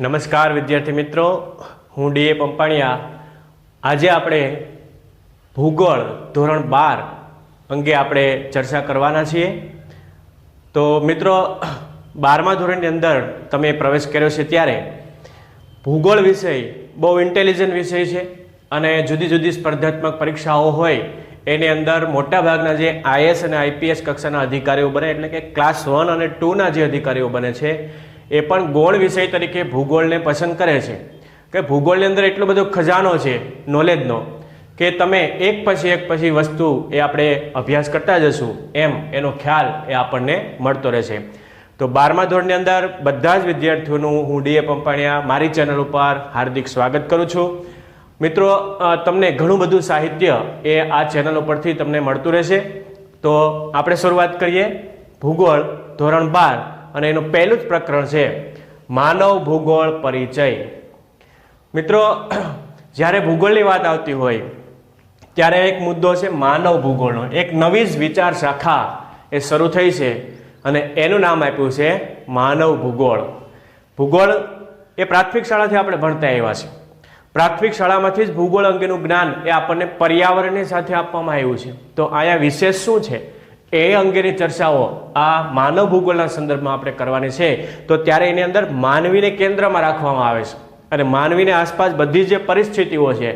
નમસ્કાર વિદ્યાર્થી મિત્રો, હું ડીએ પંપાણિયા. આજે આપણે ભૂગોળ ધોરણ બાર અંગે આપણે ચર્ચા કરવાના છીએ. તો મિત્રો, બારમા ધોરણની અંદર તમે પ્રવેશ કર્યો છે ત્યારે ભૂગોળ વિષય બહુ ઇન્ટેલિજન્ટ વિષય છે અને જુદી જુદી સ્પર્ધાત્મક પરીક્ષાઓ હોય, એની અંદર મોટાભાગના જે આઈએસ અને આઈપીએસ કક્ષાના અધિકારીઓ બને, એટલે કે ક્લાસ વન અને ટુના જે અધિકારીઓ બને છે એ પણ ગૌણ વિષય તરીકે ભૂગોળને પસંદ કરે છે. કે ભૂગોળની અંદર એટલો બધો ખજાનો છે નોલેજનો કે તમે એક પછી એક પછી વસ્તુ એ આપણે અભ્યાસ કરતા જશું, એમ એનો ખ્યાલ એ આપણને મળતો રહેશે. તો બારમા ધોરણની અંદર બધા જ વિદ્યાર્થીઓનું હું ડીએ પંપાણિયા, મારી ચેનલ ઉપર હાર્દિક સ્વાગત કરું છું. મિત્રો તમને ઘણું બધું સાહિત્ય એ આ ચેનલ ઉપરથી તમને મળતું રહેશે. તો આપણે શરૂઆત કરીએ. ભૂગોળ ધોરણ બાર અને એનું પહેલું જ પ્રકરણ છે, માનવ ભૂગોળ પરિચય. મિત્રો, જ્યારે ભૂગોળની વાત આવતી હોય, ત્યારે એક મુદ્દો છે માનવ ભૂગોળનો. એક નવી જ વિચાર શાખા એ શરૂ થઈ છે અને એનું નામ આપ્યું છે માનવ ભૂગોળ. ભૂગોળ એ પ્રાથમિક શાળાથી આપણે ભણતા આવ્યા છે પ્રાથમિક શાળામાંથી જ ભૂગોળ અંગેનું જ્ઞાન એ આપણને પર્યાવરણની સાથે આપવામાં આવ્યું છે. તો અહીંયા વિશેષ શું છે? એ અંગેની ચર્ચાઓ આ માનવ ભૂગોળના સંદર્ભમાં આપણે કરવાની છે, તો ત્યારે એની અંદર માનવીને કેન્દ્રમાં રાખવામાં આવે છે. અને માનવીને આસપાસ બધી જે પરિસ્થિતિઓ છે,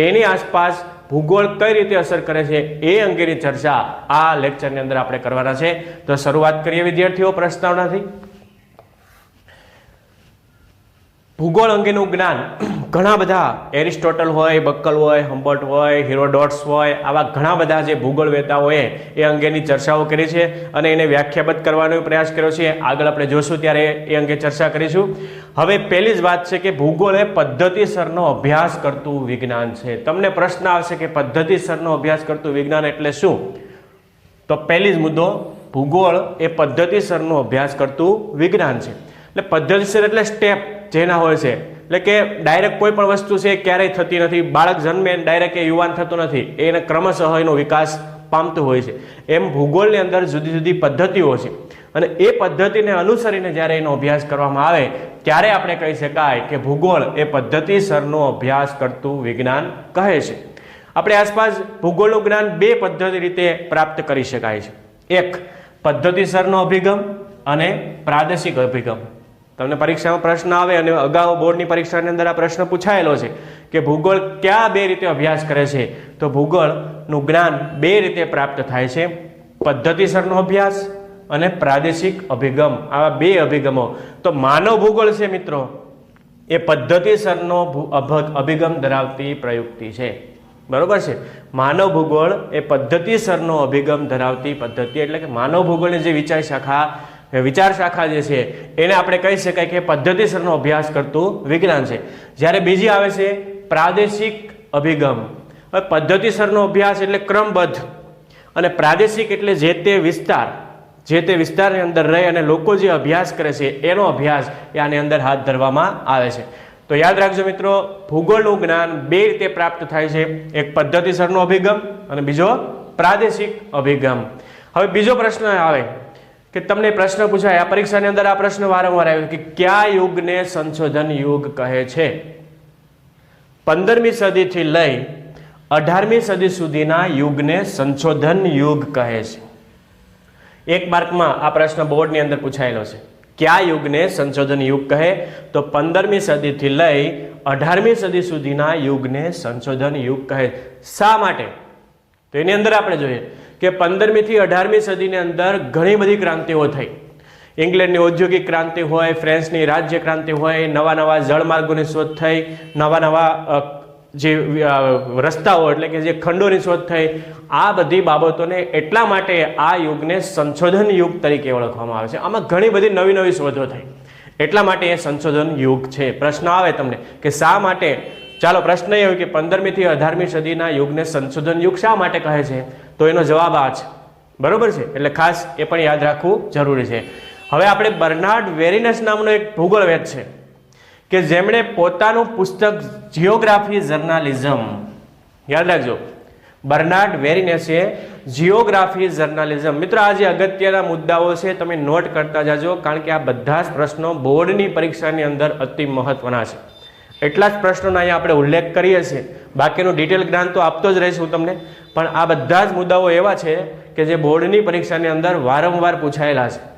એની આસપાસ ભૂગોળ કઈ રીતે અસર કરે છે, એ અંગેની ચર્ચા આ લેક્ચરની અંદર આપણે કરવાના છે. તો શરૂઆત કરીએ વિદ્યાર્થીઓ પ્રસ્તાવનાથી. ભૂગોળ અંગેનું જ્ઞાન ઘણા બધા એરિસ્ટોટલ હોય, બક્કલ હોય, હમ્બર્ટ હોય, હિરોડોટ્સ હોય, આવા ઘણા બધા જે ભૂગોળ હોય એ અંગેની ચર્ચાઓ કરી છે અને એને વ્યાખ્યાબદ્ધ કરવાનો પ્રયાસ કર્યો છે. આગળ આપણે જોશું ત્યારે એ અંગે ચર્ચા કરીશું. હવે પહેલી જ વાત છે કે ભૂગોળ એ પદ્ધતિસરનો અભ્યાસ કરતું વિજ્ઞાન છે. તમને પ્રશ્ન આવશે કે પદ્ધતિસરનો અભ્યાસ કરતું વિજ્ઞાન એટલે શું? તો પહેલી જ મુદ્દો, ભૂગોળ એ પદ્ધતિસરનો અભ્યાસ કરતું વિજ્ઞાન છે. એટલે પદ્ધતિસર એટલે સ્ટેપ, જેના હોય છે. એટલે કે ડાયરેક્ટ કોઈ પણ વસ્તુ છે ક્યારેય થતી નથી. બાળક જન્મે ડાયરેક્ટ એ યુવાન થતો નથી. એને ક્રમશઃ એનો વિકાસ પામતું હોય છે. એમ ભૂગોળની અંદર જુદી જુદી પદ્ધતિઓ છે. અને એ પદ્ધતિને અનુસરીને જ્યારે એનો અભ્યાસ કરવામાં આવે, ત્યારે આપણે કહી શકાય કે ભૂગોળ એ પદ્ધતિસરનો અભ્યાસ કરતું વિજ્ઞાન કહે છે. આપણે આસપાસ ભૂગોળનું જ્ઞાન બે પદ્ધતિ રીતે પ્રાપ્ત કરી શકાય છે. એક પદ્ધતિસરનો અભિગમ અને પ્રાદેશિક અભિગમ. તમને પરીક્ષામાં પ્રશ્ન આવે અને અગાઉ બોર્ડની પરીક્ષાની અંદર આ પ્રશ્ન પૂછાયેલો છે કે ભૂગોળ ક્યાં બે રીતે અભ્યાસ કરે છે, તો ભૂગોળનું જ્ઞાન બે રીતે પ્રાપ્ત થાય છે, પદ્ધતિસરનો અભ્યાસ અને પ્રાદેશિક અભિગમ, આવા બે અભિગમો. તો માનવ ભૂગોળ છે મિત્રો, એ પદ્ધતિસરનો અભિગમ ધરાવતી પ્રયુક્તિ છે. બરોબર છે? માનવ ભૂગોળ એ પદ્ધતિસરનો અભિગમ ધરાવતી પદ્ધતિ, એટલે કે માનવ ભૂગોળની જે વિચાર શાખા વિચાર શાખા જે છે, એને આપણે કહી શકાય કે પદ્ધતિસરનો અભ્યાસ કરતું વિજ્ઞાન છે. જ્યારે બીજી આવે છે, પ્રાદેશિક અભિગમ. હવે પદ્ધતિસરનો અભ્યાસ એટલે ક્રમબદ્ધ. અને પ્રાદેશિક એટલે જે તે વિસ્તાર, જે તે વિસ્તારની અંદર રહી અને લોકો જે અભ્યાસ કરે છે, એનો અભ્યાસ એ આની અંદર હાથ ધરવામાં આવે છે. તો યાદ રાખજો મિત્રો, ભૂગોળનું જ્ઞાન બે રીતે પ્રાપ્ત થાય છે. એક પદ્ધતિસરનો અભિગમ અને બીજો પ્રાદેશિક અભિગમ. હવે બીજો પ્રશ્ન આવે. કે તમને પ્રશ્ન પૂછાય, આ પરીક્ષાની અંદર આ પ્રશ્ન વારંવાર આવ્યો કે કયા યુગને સંશોધન યુગ કહે છે? પંદરમી સદીથી લઈ અઢારમી સદી સુધીના યુગને સંશોધન યુગ કહે છે. એક માર્કમાં આ પ્રશ્ન બોર્ડની અંદર પૂછાયેલો છે. કયા યુગને સંશોધન યુગ કહે? તો પંદરમી સદીથી લઈ અઢારમી સદી સુધીના યુગને સંશોધન યુગ કહે. શા માટે? તો એની અંદર આપણે જોઈએ. કે પંદરમી થી અઢારમી સદીની અંદર ઘણી બધી ક્રાંતિઓ થઈ. ઇંગ્લેન્ડની ઔદ્યોગિક ક્રાંતિ હોય, ફ્રાન્સની રાજ્ય ક્રાંતિ હોય, નવા નવા જળમાર્ગોની શોધ થઈ, નવા નવા જે રસ્તાઓ એટલે કે જે ખંડોની શોધ થઈ, આ બધી બાબતોને એટલા માટે આ યુગને સંશોધન યુગ તરીકે ઓળખવામાં આવે છે. આમાં ઘણી બધી નવી નવી શોધો થઈ. એટલા માટે એ સંશોધન યુગ છે. પ્રશ્ન આવે તમને કે શા માટે? ચાલો પ્રશ્ન એ હોય કે પંદરમી થી અઢારમી સદીના યુગને સંશોધન યુગ શા માટે કહે છે? તો એનો જવાબ આ છે. બરાબર છે? એટલે ખાસ એ પણ યાદ રાખવું જરૂરી છે. હવે આપણે બર્નાર્ડ વેરિનસ નામનો એક ભૂગોળવેદ છે કે જેમણે પોતાનું પુસ્તક જિયોગ્રાફી જર્નાલિઝમ. યાદ રાખજો. બર્નાર્ડ વેરિનેસે જિયોગ્રાફી જર્નાલિઝમ. મિત્રો આ જે અગત્યના મુદ્દાઓ છે, તમે નોટ કરતા જાજો, કારણ કે આ બધા જ પ્રશ્નો બોર્ડની પરીક્ષાની અંદર અતિ મહત્વના છે. એટલા જ પ્રશ્નોનો અહીંયા આપણે ઉલ્લેખ કરીએ છીએ. બાકીનું ડિટેલ જ્ઞાન તો આપતો જ રહીશ હું તમને. પણ આ બધા જ મુદ્દાઓ એવા છે કે જે બોર્ડની પરીક્ષાની અંદર વારંવાર પૂછાયેલા છે.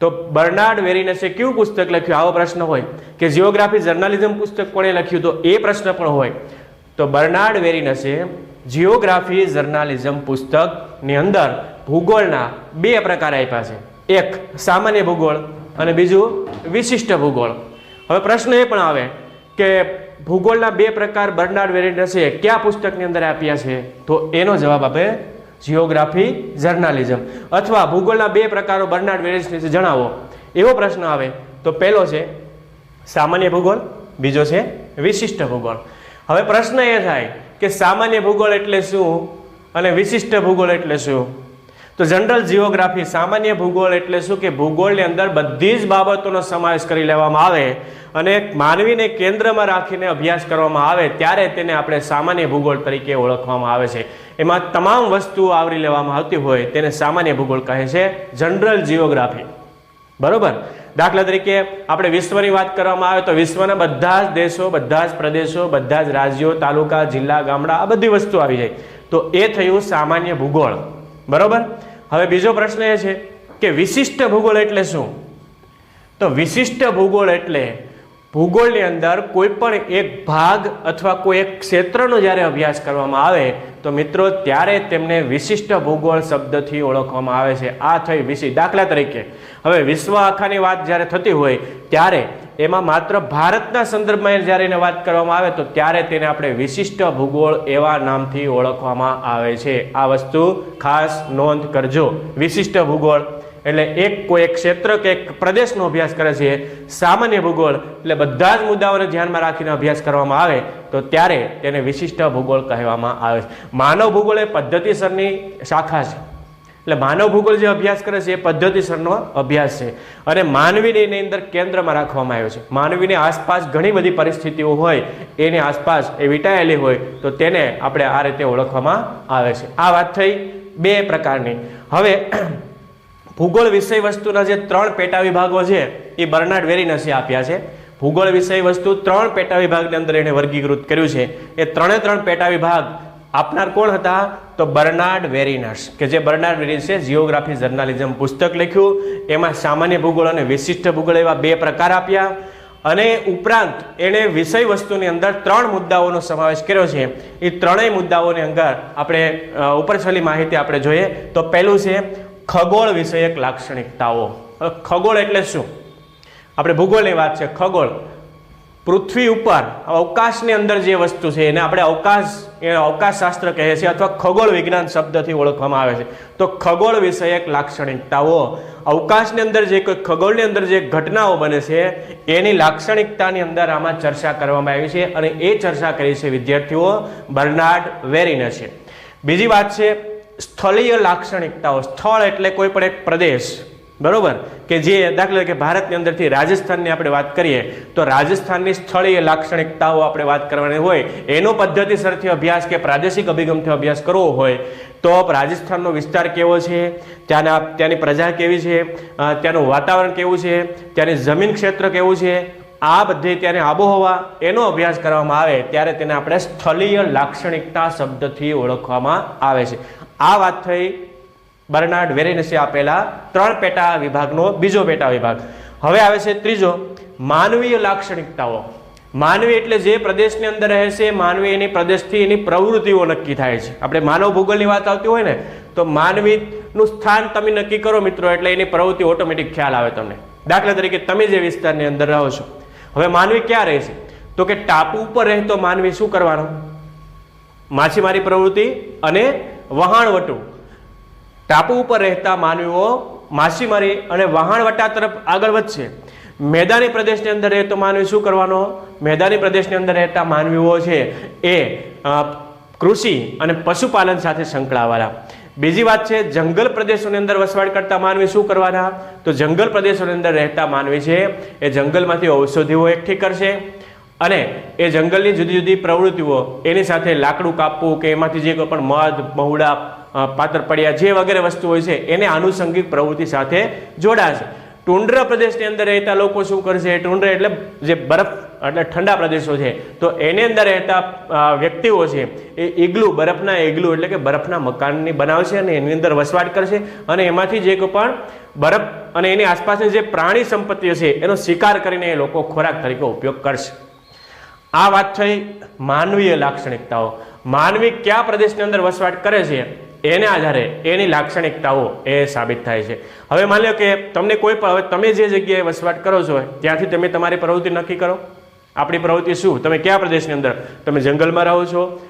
તો બર્નાર્ડ વેરિનસે કયું પુસ્તક લખ્યું? આવો પ્રશ્ન હોય. કે જિયોગ્રાફી જર્નાલિઝમ પુસ્તક કોણે લખ્યું? તો એ પ્રશ્ન પણ હોય. તો બર્નાર્ડ વેરિનસે જિયોગ્રાફી જર્નાલિઝમ પુસ્તકની અંદર ભૂગોળના બે પ્રકાર આપ્યા છે. એક સામાન્ય ભૂગોળ અને બીજું વિશિષ્ટ ભૂગોળ. હવે પ્રશ્ન એ પણ આવે કે ભૂગોળના બે પ્રકાર બર્નાર્ડ હશે, કયા પુસ્તકની અંદર આપ્યા છે? તો એનો જવાબ આપે જિયોગ્રાફી જર્નાલિઝમ અથવા ભૂગોળના બે પ્રકારો બર્નાર્ડ વેરિનસે જણાવો. એવો પ્રશ્ન આવે. તો પહેલો છે, સામાન્ય ભૂગોળ, બીજો છે, વિશિષ્ટ ભૂગોળ. હવે પ્રશ્ન એ થાય કે સામાન્ય ભૂગોળ એટલે શું અને વિશિષ્ટ ભૂગોળ એટલે શું? તો જનરલ જીઓગ્રાફી સામાન્ય ભૂગોળ એટલે શું કે ભૂગોળની અંદર બધી જ બાબતોનો સમાવેશ કરી લેવામાં આવે અને માનવીને કેન્દ્રમાં રાખીને અભ્યાસ કરવામાં આવે ત્યારે તેને આપણે સામાન્ય ભૂગોળ તરીકે ઓળખવામાં આવે છે. એમાં તમામ વસ્તુઓ આવરી લેવામાં આવતી હોય તેને સામાન્ય ભૂગોળ કહે છે જનરલ જીઓગ્રાફી. બરોબર? દાખલા તરીકે આપણે વિશ્વની વાત કરવામાં આવે તો વિશ્વના બધા જ દેશો, બધા જ પ્રદેશો, બધા જ રાજ્યો, તાલુકા, જિલ્લા, ગામડા આ બધી વસ્તુ આવી જાય. તો એ થયું સામાન્ય ભૂગોળ. બરોબર? હવે બીજો પ્રશ્ન એ છે કે વિશિષ્ટ ભૂગોળ એટલે શું? તો વિશિષ્ટ ભૂગોળ એટલે ભૂગોળની અંદર કોઈ પણ એક ભાગ અથવા કોઈ એક ક્ષેત્રનો જ્યારે અભ્યાસ કરવામાં આવે, તો મિત્રો ત્યારે તેમને વિશિષ્ટ ભૂગોળ શબ્દથી ઓળખવામાં આવે છે. આ થઈ વિશિષ્ટ. દાખલા તરીકે, હવે વિશ્વ આખાની વાત જ્યારે થતી હોય, ત્યારે એમાં માત્ર ભારતના સંદર્ભમાં જ્યારે એને વાત કરવામાં આવે તો ત્યારે તેને આપણે વિશિષ્ટ ભૂગોળ એવા નામથી ઓળખવામાં આવે છે. આ વસ્તુ ખાસ નોંધ કરજો. વિશિષ્ટ ભૂગોળ એટલે એક કોઈ એક ક્ષેત્ર કે એક પ્રદેશનો અભ્યાસ કરે છે, સામાન્ય ભૂગોળ એટલે બધા જ મુદ્દાઓને ધ્યાનમાં રાખીને અભ્યાસ કરવામાં આવે તો ત્યારે તેને વિશિષ્ટ ભૂગોળ કહેવામાં આવે છે. માનવ ભૂગોળ એ પદ્ધતિસરની શાખા છે. એટલે માનવ ભૂગોળ જે અભ્યાસ કરે છે, એ પદ્ધતિસરનો અભ્યાસ છે. અને માનવીને એની અંદર કેન્દ્રમાં રાખવામાં આવ્યો છે. માનવીની આસપાસ ઘણી બધી પરિસ્થિતિઓ હોય, એની આસપાસ એ વિટાયેલી હોય, તો તેને આપણે આ રીતે ઓળખવામાં આવે છે. આ વાત થઈ બે પ્રકારની. હવે, ભૂગોળ વિષય વસ્તુના જે ત્રણ પેટા વિભાગો છે, એ બર્નાર્ડ વેરીનસે આપ્યા છે. ભૂગોળ વિષય વસ્તુ ત્રણ પેટા વિભાગની અંદર એને વર્ગીકૃત કર્યું છે. એ ત્રણે ત્રણ પેટા વિભાગ આપનાર કોણ હતા? તો બર્નાર્ડ વેરિનસ કે જે બર્નાર્ડ વેરિનસે જિયોગ્રાફી જર્નાલિઝમ પુસ્તક લખ્યું. એમાં સામાન્ય ભૂગોળ અને વિશિષ્ટ ભૂગોળ એવા બે પ્રકાર આપ્યા. અને ઉપરાંત એણે વિષય વસ્તુની અંદર ત્રણ મુદ્દાઓનો સમાવેશ કર્યો છે. એ ત્રણેય મુદ્દાઓની અંદર આપણે ઉપર છેલ્લી માહિતી આપણે જોઈએ. તો પહેલું છે, ખગોળ વિષયક લાક્ષણિકતાઓ. ખગોળ એટલે શું? આપણે ભૂગોળની વાત છે, ખગોળ. પૃથ્વી ઉપર અવકાશની અંદર જે વસ્તુ છે, એને આપણે અવકાશ એ અવકાશશાસ્ત્ર કહે છે અથવા ખગોળ વિજ્ઞાન શબ્દથી ઓળખવામાં આવે છે. તો ખગોળ વિષયક લાક્ષણિકતાઓ. અવકાશની અંદર જે કોઈ ખગોળની અંદર જે ઘટનાઓ બને છે, એની લાક્ષણિકતાની અંદર આમાં ચર્ચા કરવામાં આવી છે અને એ ચર્ચા કરી છે વિદ્યાર્થીઓ બર્નાર્ડ વેરીને છે. બીજી વાત છે, સ્થળીય લાક્ષણિકતાઓ. સ્થળ એટલે કોઈ પણ એક પ્રદેશ. બરોબર? કે જે દાખલા તરીકે ભારતની અંદરથી રાજસ્થાનની આપણે વાત કરીએ, તો રાજસ્થાનની સ્થળીય લાક્ષણિકતાઓ આપણે વાત કરવાની હોય, એનો પદ્ધતિસરથી અભ્યાસ કે પ્રાદેશિક અભિગમથી અભ્યાસ કરવો હોય, તો રાજસ્થાનનો વિસ્તાર કેવો છે? ત્યાંના ત્યાંની પ્રજા કેવી છે? ત્યાંનું વાતાવરણ કેવું છે? ત્યાંની જમીન ક્ષેત્ર કેવું છે? આ બધે ત્યાંની આબોહવા, એનો અભ્યાસ કરવામાં આવે, ત્યારે તેને આપણે સ્થળીય લાક્ષણિકતા શબ્દથી ઓળખવામાં આવે છે. આ વાત થઈ બર્નાર્ડ વેરેનસે આપેલા ત્રણ પેટા વિભાગનો બીજો પેટા વિભાગ. હવે આવે છે ત્રીજો, માનવીય લાક્ષણિકતાઓ. માનવી એટલે જે પ્રદેશની અંદર રહે છે, માનવી એની પ્રદેશથી એની પ્રવૃત્તિઓ નક્કી થાય છે. આપણે માનવ ભૂગોળની વાત આવતી હોય ને, તો માનવીનું સ્થાન તમે નક્કી કરો મિત્રો, એટલે એની પ્રવૃત્તિ ઓટોમેટિક ખ્યાલ આવે તમને. દાખલા તરીકે તમે જે વિસ્તારની અંદર રહો છો. હવે માનવી ક્યાં રહે છે? તો કે ટાપુ ઉપર રહેતો માનવી શું કરવાનો? માછીમારી પ્રવૃત્તિ અને વહાણવટું. ટાપુ ઉપર રહેતા માનવીઓ માછીમારી અને વહાણવટા તરફ આગળ વધશે. મેદાની પ્રદેશની અંદર રહેતો માનવી શું કરવાનો? મેદાની પ્રદેશની અંદર રહેતા માનવીઓ છે એ કૃષિ અને પશુપાલન સાથે સંકળાવાના બીજી વાત છે, જંગલ પ્રદેશોની અંદર વસવાટ કરતા માનવી શું કરવાના? તો જંગલ પ્રદેશોની અંદર રહેતા માનવી છે, એ જંગલમાંથી ઔષધિઓ એકઠી કરશે અને એ જંગલની જુદી જુદી પ્રવૃત્તિઓ, એની સાથે લાકડું કાપવું કે એમાંથી જે કોઈ પણ મધ, મહુડા પાતરપડિયા જે વગેરે વસ્તુ હોય છે, એને આનુષંગિક પ્રવૃત્તિ સાથે જોડાશે. ટુંડ્ર પ્રદેશની અંદર રહેતા લોકો શું કરશે? ટુંડ્ર એટલે જે બરફ, એટલે ઠંડા પ્રદેશો છે. તો એની અંદર રહેતા વ્યક્તિઓ છે, એ ઈગલું, બરફના ઈગલું એટલે કે બરફના મકાનની બનાવશે અને એની અંદર વસવાટ કરશે અને એમાંથી જે કોઈ પણ બરફ અને એની આસપાસની જે પ્રાણી સંપત્તિઓ છે, એનો શિકાર કરીને એ લોકો ખોરાક તરીકે ઉપયોગ કરશે. આ વાત થઈ માનવીય લાક્ષણિકતાઓ. માનવી કયા પ્રદેશની અંદર વસવાટ કરે છે? એને આધારે એની લાક્ષણિકતાઓ એ સાબિત થાય છે. હવે માની લો કે તમને કોઈ પણ, હવે તમે જે જગ્યાએ વસવાટ કરો છો, ત્યાંથી તમે તમારી પ્રવૃત્તિ નક્કી કરો. આપણી પ્રવૃત્તિ શું? તમે કયા પ્રદેશની અંદર? તમે જંગલમાં રહો છો,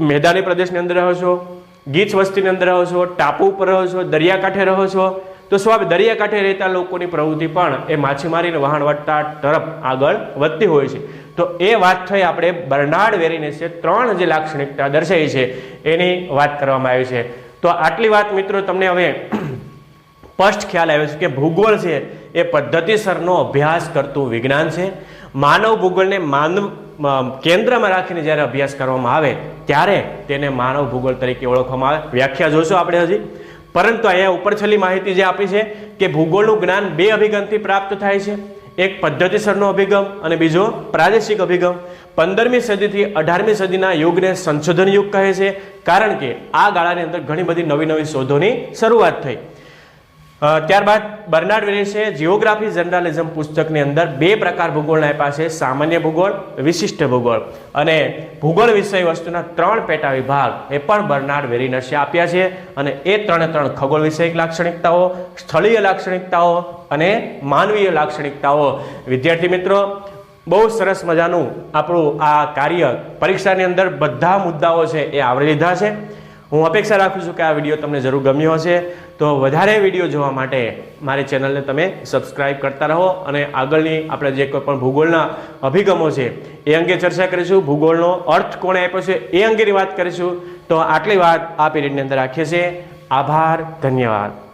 મેદાની પ્રદેશની અંદર રહો છો, ગીચ વસ્તીની અંદર રહો છો, ટાપુ ઉપર રહો છો, દરિયાકાંઠે રહો છો તો સ્વાભાવિક દરિયાકાંઠે રહેતા લોકોની પ્રવૃત્તિ પણ એ માછીમારીને વહાણવટતા તરફ આગળ વધતી હોય છે. તો એ વાત થઈ આપણે બર્નાડ વેરીનેસે ત્રણ જે લાક્ષણિકતા દર્શાવી છે એની વાત કરવામાં આવી છે. તો આટલી વાત મિત્રો તમને હવે સ્પષ્ટ ખ્યાલ આવ્યો છે કે ભૂગોળ છે એ પદ્ધતિસરનો અભ્યાસ કરતું વિજ્ઞાન છે. માનવ ભૂગોળને માનવ કેન્દ્રમાં રાખીને જ્યારે અભ્યાસ કરવામાં આવે ત્યારે તેને માનવ ભૂગોળ તરીકે ઓળખવામાં આવે. વ્યાખ્યા જોશું આપણે હજી. પરંતુ અહીંયા ઉપર છેલ્લી માહિતી જે આપી છે કે ભૂગોળનું જ્ઞાન બે અભિગમથી પ્રાપ્ત થાય છે. એક પદ્ધતિસરનો અભિગમ અને બીજો પ્રાદેશિક અભિગમ. પંદરમી સદીથી અઢારમી સદીના યુગને સંશોધન યુગ કહે છે, કારણ કે આ ગાળાની અંદર ઘણી બધી નવી નવી શોધોની શરૂઆત થઈ. ત્યારબાદ બર્નાર્ડ વેરિસે જીઓગ્રાફી જર્નાલિઝમ પુસ્તકની અંદર બે પ્રકાર ભૂગોળના આપ્યા છે. સામાન્ય ભૂગોળ, વિશિષ્ટ ભૂગોળ. અને ભૂગોળ વિષય વસ્તુના ત્રણ પેટા વિભાગ એ પણ બર્નાર્ડ વેરિનસે આપ્યા છે. અને એ ત્રણે ત્રણ ખગોળ વિષયક લાક્ષણિકતાઓ, સ્થળીય લાક્ષણિકતાઓ અને માનવીય લાક્ષણિકતાઓ. વિદ્યાર્થી મિત્રો, બહુ સરસ મજાનું આપણું આ કાર્ય પરીક્ષાની અંદર બધા મુદ્દાઓ છે એ આવરી લીધા છે. હું અપેક્ષા રાખું છું કે આ વીડિયો તમને જરૂર ગમ્યો હશે. તો વધારે વીડિયો જોવા માટે મારી ચેનલને તમે સબસ્ક્રાઈબ કરતા રહો અને આગળની આપણે જે કોઈ પણ ભૂગોળના અભિગમો છે, એ અંગે ચર્ચા કરીશું. ભૂગોળનો અર્થ કોણે આપ્યો છે, એ અંગેની વાત કરીશું. તો આટલી વાત આ પીરિયડની અંદર રાખીએ છીએ. આભાર, ધન્યવાદ.